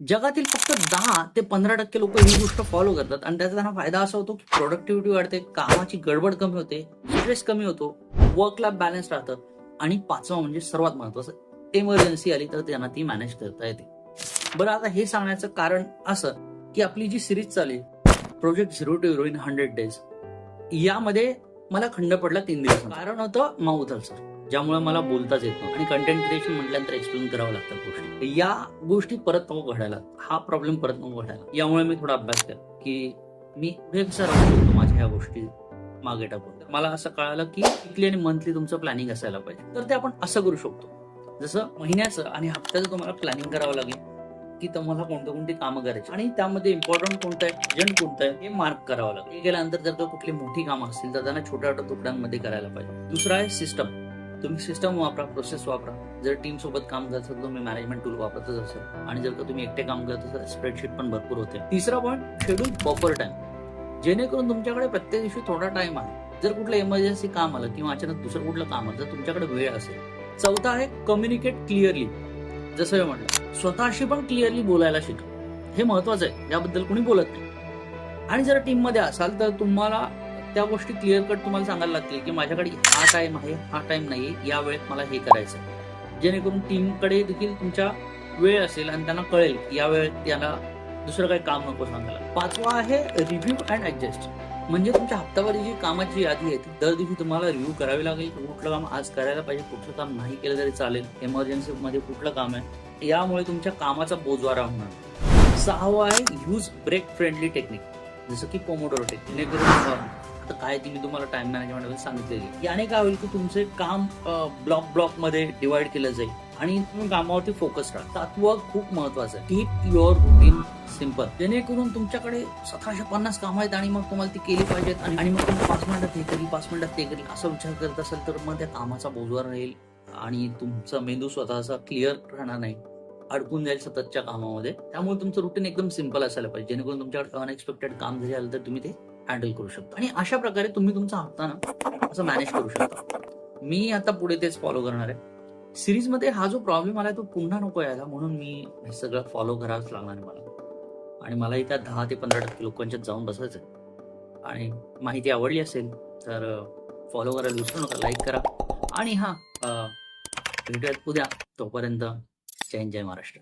जगातील फक्त दहा ते पंधरा टक्के लोक ही गोष्ट फॉलो करतात. आणि त्याचा त्यांना फायदा असा होतो की प्रोडक्टिव्हिटी वाढते कामाची गडबड कमी होते स्ट्रेस कमी होतो वर्क लाईफ बॅलन्स राहतं. आणि पाचवा म्हणजे सर्वात महत्वाचं इमर्जन्सी आली तर त्यांना ती मॅनेज करता येते. बरं आता हे सांगण्याचं कारण असं की आपली जी सिरीज चालली project zero to hero in hundred days यामध्ये मला खंड पडला तीन दिवस कारण होतं माऊथ अल्सर ज्यामुळे मला बोलताच येत नाही आणि कंटेंट क्रिएशन म्हटल्यानंतर एक्सप्लेन करावं लागतात गोष्टी. या गोष्टी परत नको घडायला. हा प्रॉब्लेम परत नको घडायला. यामुळे मी थोडा अभ्यास केला की मी पुढे कसं राहू शकतो माझ्या ह्या गोष्टी मागे टाकून. मला असं कळालं की वीकली आणि मंथली तुमचं प्लॅनिंग असायला पाहिजे. तर ते आपण असं करू शकतो. जसं महिन्याचं आणि हप्त्याचं तुम्हाला प्लॅनिंग करावं लागेल की तुम्हाला कोणते कोणती कामं करायची. आणि त्यामध्ये इम्पॉर्टंट कोणतं आहे अर्जंट कोणतं आहे हे मार्क करावं लागेल. हे जर का कुठली मोठी कामं असतील तर त्यांना छोट्या छोट्या तुकड्यांमध्ये करायला पाहिजे. दुसरा आहे सिस्टम तुम्ही सिस्टम वापरा प्रोसेस वापरा. जर टीम सोबत काम करत असेल तुम्ही मॅनेजमेंट टूल वापरतच असेल. आणि जर का तुम्ही एकटे काम करत असाल स्प्रेडशीट पण भरपूर होते. तिसरा पॉईंट शेड्यूल बफर टाइम जेणेकरून तुमच्याकडे प्रत्येक दिवशी थोडा टाइम आहे. जर कुठलं इमर्जन्सी काम आलं किंवा अचानक दुसरं कुठलं काम आलं तर तुमच्याकडे वेळ असेल. चौथा आहे कम्युनिकेट क्लिअरली जसं मी म्हटलं स्वतःशी पण क्लिअरली बोलायला शिका. हे महत्वाचं आहे. याबद्दल कोणी बोलत नाही. आणि जर टीममध्ये असाल तर तुम्हाला त्या गोष्टी क्लिअर कट तुम्हाला सांगायला लागतील की माझ्याकडे हा टाइम आहे हा टाइम नाही या वेळेत मला हे करायचं आहे. जेणेकरून टीमकडे देखील तुमच्या वेळ असेल आणि त्यांना कळेल की या वेळेत त्यांना दुसरं काही काम नको सांगायला. पाचवा आहे रिव्ह्यू अँड ऍडजस्ट म्हणजे तुमच्या हप्तावारी जी कामाची यादी आहे ती दर दिवशी तुम्हाला रिव्ह्यू करावी लागेल. कुठलं काम आज करायला पाहिजे कुठलं काम नाही केलं तरी चालेल. इमर्जन्सीमध्ये कुठलं काम आहे यामुळे तुमच्या कामाचा बोजवारा होणार. सहावा आहे यूज ब्रेक फ्रेंडली टेक्निक जसं की पोमोडोरो टेक्निक तर काय ती मी तुम्हाला टाइम मॅनेजमेंट सांगितलेली याने काय होईल की तुमचे काम ब्लॉक ब्लॉकमध्ये डिवाइड केलं जाईल आणि तुम्ही कामावरती फोकस राहा. सातवं खूप महत्वाचं आहे. कीप युअर रुटीन सिंपल जेणेकरून तुमच्याकडे सतराशे पन्नास काम आहेत आणि मग तुम्हाला ती केली पाहिजेत आणि आणि मग तुम्ही पाच मिनिटात हे करी पाच मिनिटात ते करी असा विचार करत असेल तर मग त्या कामाचा बोजवार राहील आणि तुमचा मेंदू स्वतःचा क्लिअर राहणार नाही. अडकून जाईल सततच्या कामामध्ये. त्यामुळे तुमचं रुटीन एकदम सिंपल असायला पाहिजे. जेणेकरून तुमच्याकडे अनएक्सपेक्टेड काम जरी आलं तर तुम्ही ते हँडल करू शकता. आणि अशा प्रकारे तुम्ही तुमचा हप्ता ना असं मॅनेज करू शकता. मी आता पुढे तेच फॉलो करणार आहे. सिरीजमध्ये हा जो प्रॉब्लेम आलाय तो पुन्हा नको यायला म्हणून मी हे सगळं फॉलो करावंच लागणार आहे मला. आणि मलाही त्या दहा ते पंधरा टक्के लोकांच्यात जाऊन बसायचं आहे आणि माहिती आवडली असेल तर फॉलो करायला विसरू नका लाईक करा. आणि हा भेटूयात उद्या. तोपर्यंत जय जय महाराष्ट्र.